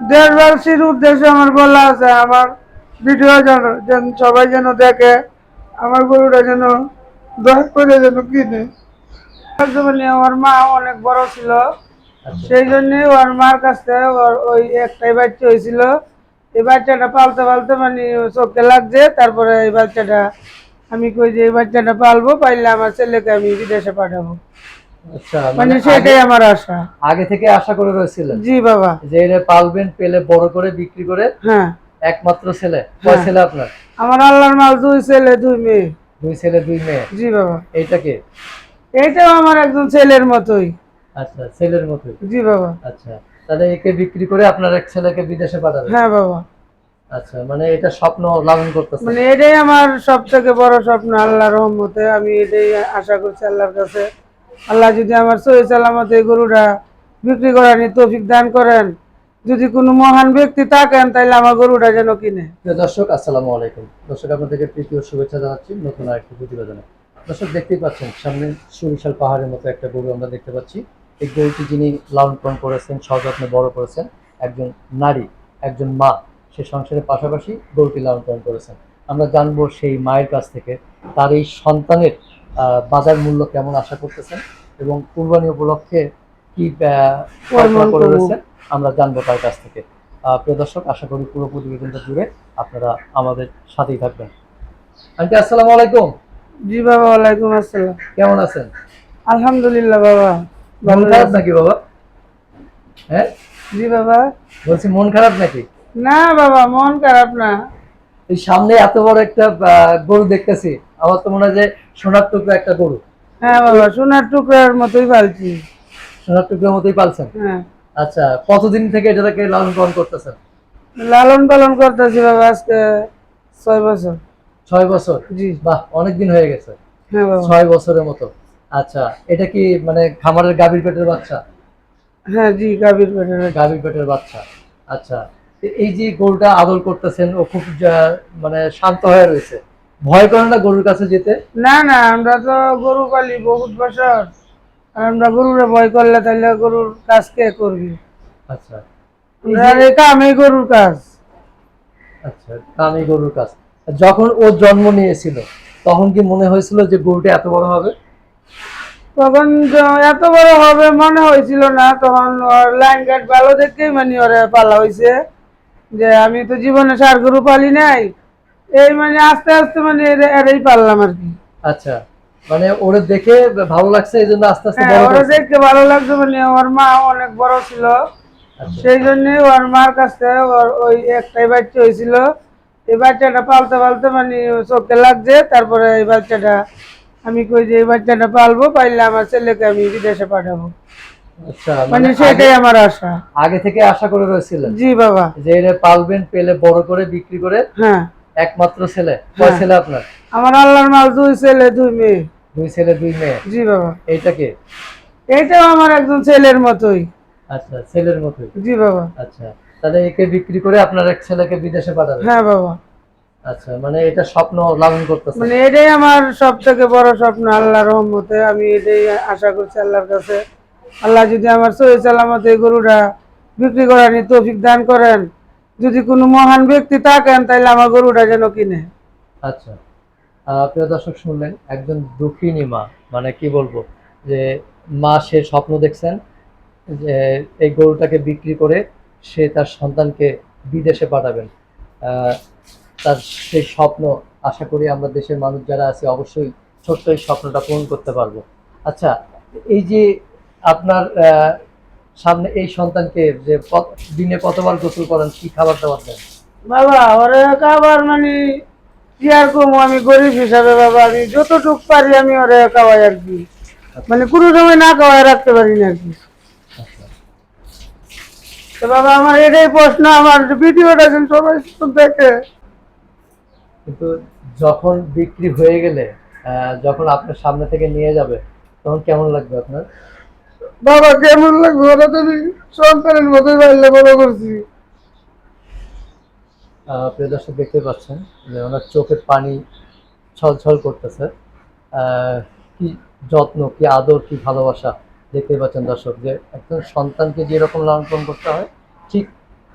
দেশবাসীর উদ্দেশ্যে আমার বলা আছে, আমার ভিডিও যেন যেন সবাই যেন দেখে, আমার গরুটা যেন দয়া করে যেন কিনে। আমার মা অনেক বড় ছিল, সেই জন্য ওর মার কাছ থেকে ওর ওই একটাই বাচ্চা হয়েছিল। এই বাচ্চাটা পালতে পালতে মানে চোখে লাগছে, তারপরে এই বাচ্চাটা আমি কই যে এই বাচ্চাটা পালবো, পাইলে আমার ছেলেকে আমি বিদেশে পাঠাবো। আচ্ছা মানে মানে সেটাই আমার আশা। আগে থেকে আশা করে রয়েছিলেন? জি বাবা। যে এরা পালবেন পেলে বড় করে বিক্রি করে হ্যাঁ। একমাত্র ছেলে। কয় হ্যাঁ। ছেলে আপনার? আমার আল্লাহর মাল দুই ছেলে দুই মেয়ে। দুই ছেলে দুই মেয়ে? জি বাবা। এইটাকে এইটাও আমার একজন ছেলের মতোই। আচ্ছা ছেলের মতোই। জি বাবা। আচ্ছা তাহলে একে বিক্রি করে আপনার এক ছেলেকে বিদেশে পাঠাবেন? হ্যাঁ বাবা। আচ্ছা মানে এটা স্বপ্ন লালন করতেছে মানে এটাই আমার সব থেকে বড় স্বপ্ন আল্লাহর রহমতে আমি এটাই আশা করছি আল্লাহর কাছে। আল্লাহ যদি আমার সহি সালামত এই গরুটা বিক্রি করার তৌফিক দান করেন। যদি কোনো মহান ব্যক্তি থাকেন তাহলে আমার গরুটা যেন কিনে। দর্শক, আসসালামু আলাইকুম। দর্শক, আপনাদেরকে তৃতীয় শুভেচ্ছা জানাচ্ছি নতুন আরেকটি প্রতিবেদনে। দর্শক, দেখতেই পাচ্ছেন, সামনে সুবিশাল পাহাড়ের মতো একটা গরু আমরা দেখতে পাচ্ছি। এই গরুটি যিনি লালন পালন করেছেন, সযত্নে বড় করেছেন, একজন নারী, একজন মা, সে সংসারের পাশাপাশি গরুটি লালন পালন করেছেন। আমরা জানব সেই মায়ের কাছ থেকে, তার এই সন্তানের বাজার মূল্য কেমন আশা করতেছেন এবং কুরবানি উপলক্ষে কি করে রয়েছেন আমরা জানব তার কাছ থেকে। প্রিয় দর্শক আশা করি পুরো প্রতিবেদনটা জুড়ে আপনারা আমাদের সাথেই থাকবেন। আন্টি আসসালামু আলাইকুম। জি বাবা ওয়ালাইকুম আসসালাম। কেমন আছেন? আলহামদুলিল্লাহ বাবা মন খারাপ নাকি বাবা? হ্যাঁ? জি বাবা। বলছি মন খারাপ নাকি? না বাবা মন খারাপ না। এই সামনে এত বড় একটা গরু দেখতেছি। আমার তো মনে হয় যে সোনার টুকরো একটা গরু? হ্যাঁ বাবা সোনার টুকরার মতোই পালছি। সোনার টুকরোর মতোই পালছেন? হ্যাঁ। আচ্ছা কতদিন থেকে এটাকে লালন পালন করতেছেন? লালন পালন করতেছি বাবা আজকে ছয় বছর। ছয় বছর? জি। বাহ অনেকদিন হয়ে গেছে। হ্যাঁ বাবা। ছয় বছরের মতো। আচ্ছা এটা কি মানে খামারের গাভীর পেটের বাচ্চা? হ্যাঁ জি গাভীর পেটের গাভীর পেটের বাচ্চা। আচ্ছা এই যে গরুটা আদর করতেছেন ও খুব মানে শান্ত হয়ে রয়েছে। ভয় করে না গরুর কাছে যেতে? না না আমরা তো গরু পালি বহুত বছর। আমরা গরুরে ভয় করলে তাহলে গরুর কাজ কে করবি? আচ্ছা। এই যে- কামে গরুর কাজ। আচ্ছা কামি গরুর কাছে যখন ও জন্ম নিয়েছিল তখন কি মনে হয়েছিল যে গরুটা এত বড় হবে? তখন এত বড় হবে মনে হয়েছিল না তখন লাইন গার্ড ভালো দেখেই মানে ওরে পালা হয়েছে যে আমি তো জীবনে সার গরু পালি নাই এই মানে আস্তে আস্তে মানে এরাই পারলাম আর কি। আচ্ছা মানে ওরে দেখে ভালো লাগছে এই জন্য আস্তে আস্তে হ্যাঁ বড় ওরা। দেখতে ভালো লাগছে মানে ওর মা অনেক বড় ছিল। আচ্ছা। সেই জন্য ওর মার কাছ ওর ওই একটাই বাচ্চা হয়েছিল। এই বাচ্চাটা পালতে পালতে মানে চোখে লাগছে তারপরে এই বাচ্চাটা আমি কই যে এই বাচ্চাটা পালবো পাইলে আমার ছেলেকে আমি বিদেশে পাঠাবো। আচ্ছা মানে মানে সেটাই আগে- আমার আশা। আগে থেকে আশা করে রয়েছিলেন? জি বাবা। যে পালবেন পেলে বড় করে বিক্রি করে। হ্যাঁ। একমাত্র ছেলে? কয় হ্যাঁ। ছেলে আপনার? আমার আল্লাহর মাল দুই ছেলে দুই মেয়ে। দুই ছেলে দুই মেয়ে? জি বাবা। এইটাকে এইটাও আমার একজন ছেলের মতোই। আচ্ছা ছেলের মতোই? জি বাবা। আচ্ছা তাহলে একে বিক্রি করে আপনার এক ছেলেকে বিদেশে পাঠাবেন? হ্যাঁ বাবা। আচ্ছা মানে এটা স্বপ্ন লালন করতেছে মানে এটাই আমার সব থেকে বড় স্বপ্ন আল্লাহর রহমতে। আমি এটাই আশা করছি আল্লাহর কাছে। আল্লাহ যদি আমার সহি সালামত গরুটা বিক্রি করার তৌফিক দান করেন। যদি কোনো মহান ব্যক্তি থাকেন তাহলে আমার গরুটা যেন কিনে। আচ্ছা। প্রিয় দর্শক শুনলেন, একজন দুঃখিনী মা মানে কি বলব, যে মা সে স্বপ্ন দেখছেন, যে এই গরুটাকে বিক্রি করে সে তার সন্তানকে বিদেশে পাঠাবেন। তার সেই স্বপ্ন, আশা করি আমরা দেশের মানুষ যারা আছে, অবশ্যই ছোট্ট এই স্বপ্নটা পূরণ করতে পারব। আচ্ছা এই যে আপনার সামনে এই সন্তানকে যে দিনে কতবার গোসল করেন কি খাবার দাবার দেন? বাবা ওরে খাবার মানে কি আর কম আমি গরিব হিসাবে বাবা আমি যতটুক পারি আমি ওরে খাওয়াই আর কি। মানে কোনো সময় না খাওয়াই রাখতে পারি না আর কি। তো বাবা আমার এটাই প্রশ্ন আমার ভিডিওটা যেন সবাই দেখে কিন্তু যখন বিক্রি হয়ে গেলে যখন আপনার সামনে থেকে নিয়ে যাবে তখন কেমন লাগবে আপনার? বাবা, কেমন লাগবে ওরা তো সন্তানের মতোই বাড়লে বড় করছি। প্রিয় দর্শক দেখতে পাচ্ছেন যে ওনার চোখের পানি ছলছল করতেছে। কি যত্ন, কি আদর, কি ভালোবাসা দেখতে পাচ্ছেন দর্শক, যে একজন সন্তানকে যেরকম লালন পালন করতে হয়, ঠিক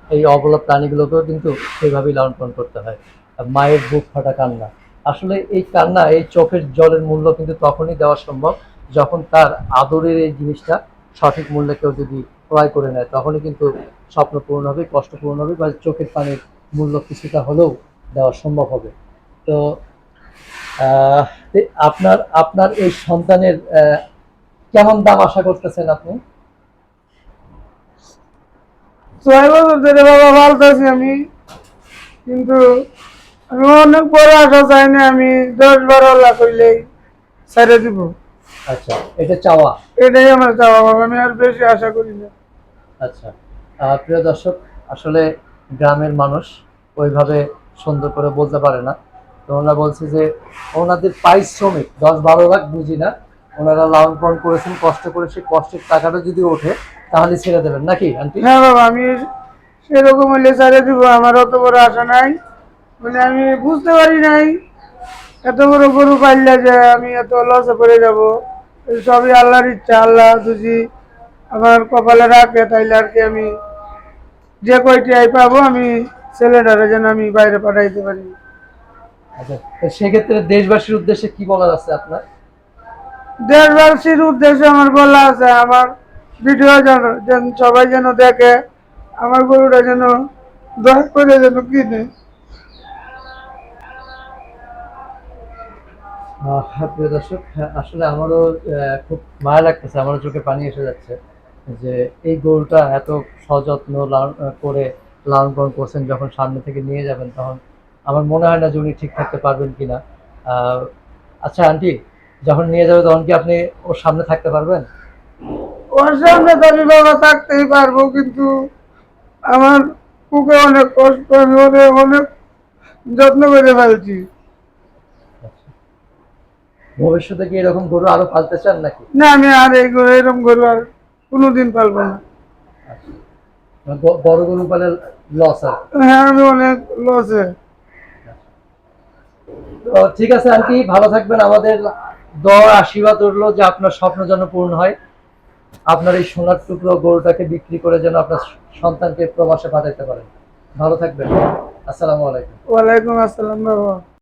এই অবলা প্রাণীগুলোকেও কিন্তু সেইভাবেই লালন পালন করতে হয়। মায়ের বুক ফাটা কান্না। আসলে এই কান্না, এই চোখের জলের মূল্য কিন্তু তখনই দেওয়া সম্ভব যখন তার আদরের এই জিনিসটা সঠিক মূল্যে কেউ যদি ক্রয় করে নেয় তখনই কিন্তু স্বপ্ন পূরণ হবে, কষ্ট পূরণ হবে বা চোখের পানির মূল্য কিছুটা হলেও দেওয়া সম্ভব হবে। তো আপনার আপনার এই সন্তানের কেমন দাম আশা করতেছেন আপনি? বাবা পালতেছি আমি, কিন্তু আমি অনেক বড় আশা চাই না আমি দশ বারো লাখ হইলেই ছেড়ে দিব। আচ্ছা এটা চাওয়া? এটাই আমার চাওয়া বাবা আমি আর বেশি আশা করি না। আচ্ছা প্রিয় দর্শক আসলে গ্রামের মানুষ ওইভাবে সুন্দর করে বলতে পারে না। তো ওনারা বলছে যে ওনাদের পারিশ্রমিক দশ বারো লাখ বুঝি না ওনারা লালন পালন করেছেন কষ্ট করে সেই কষ্টের টাকাটা যদি ওঠে তাহলে ছেড়ে দেবেন। নাকি আন্টি? হ্যাঁ বাবা আমি সেরকম হইলে ছেড়ে দিব আমার অত বড় আশা নাই। মানে আমি বুঝতে পারি নাই এত বড় গরু পাইলে যে আমি এত লসে পড়ে যাব। সবই আল্লাহর ইচ্ছা আল্লাহ যদি আমার কপালে রাখে তাইলে আর কি আমি যে কয়টি আই পাবো আমি ছেলেটারে যেন আমি বাইরে পাঠাইতে পারি। আচ্ছা সেক্ষেত্রে দেশবাসীর উদ্দেশ্যে কি বলার আছে আপনার? দেশবাসীর উদ্দেশ্যে আমার বলা আছে আমার ভিডিও যেন যেন সবাই যেন দেখে আমার গরুটা যেন দয়া করে যেন কিনে। প্রিয় দর্শক হ্যাঁ, আসলে আমারও খুব মায়া লাগতেছে আমারও চোখে পানি এসে যাচ্ছে যে এই গরুটা এত সযত্ন করে লালন করছেন যখন সামনে থেকে নিয়ে যাবেন তখন আমার মনে হয় না যে উনি ঠিক থাকতে পারবেন কিনা। আচ্ছা আন্টি যখন নিয়ে যাবে তখন কি আপনি ওর সামনে থাকতে পারবেন? ওর সামনে আমি বাবা থাকতেই পারব কিন্তু আমার বুকে অনেক কষ্ট আমি ওরে অনেক যত্ন করে ফেলছি। ভবিষ্যতে কি এরকম গরু আরও পালতে চান নাকি? না আমি আর এই গরু এরকম গরু আর কোনোদিন পালবো না। মানে বড় গরু পালে লস আর। হ্যাঁ আমি অনেক লসে তো ঠিক আছে আন্টি ভালো থাকবেন। আমাদের দর আশীর্বাদ রইল যে আপনার স্বপ্ন যেন পূর্ণ হয়। আপনার এই সোনার টুকরো গরুটাকে বিক্রি করে যেন আপনার সন্তানকে প্রবাসে পাঠাইতে পারেন। ভালো থাকবেন। আসসালামু আলাইকুম। ওয়ালাইকুম আসসালাম বাবা।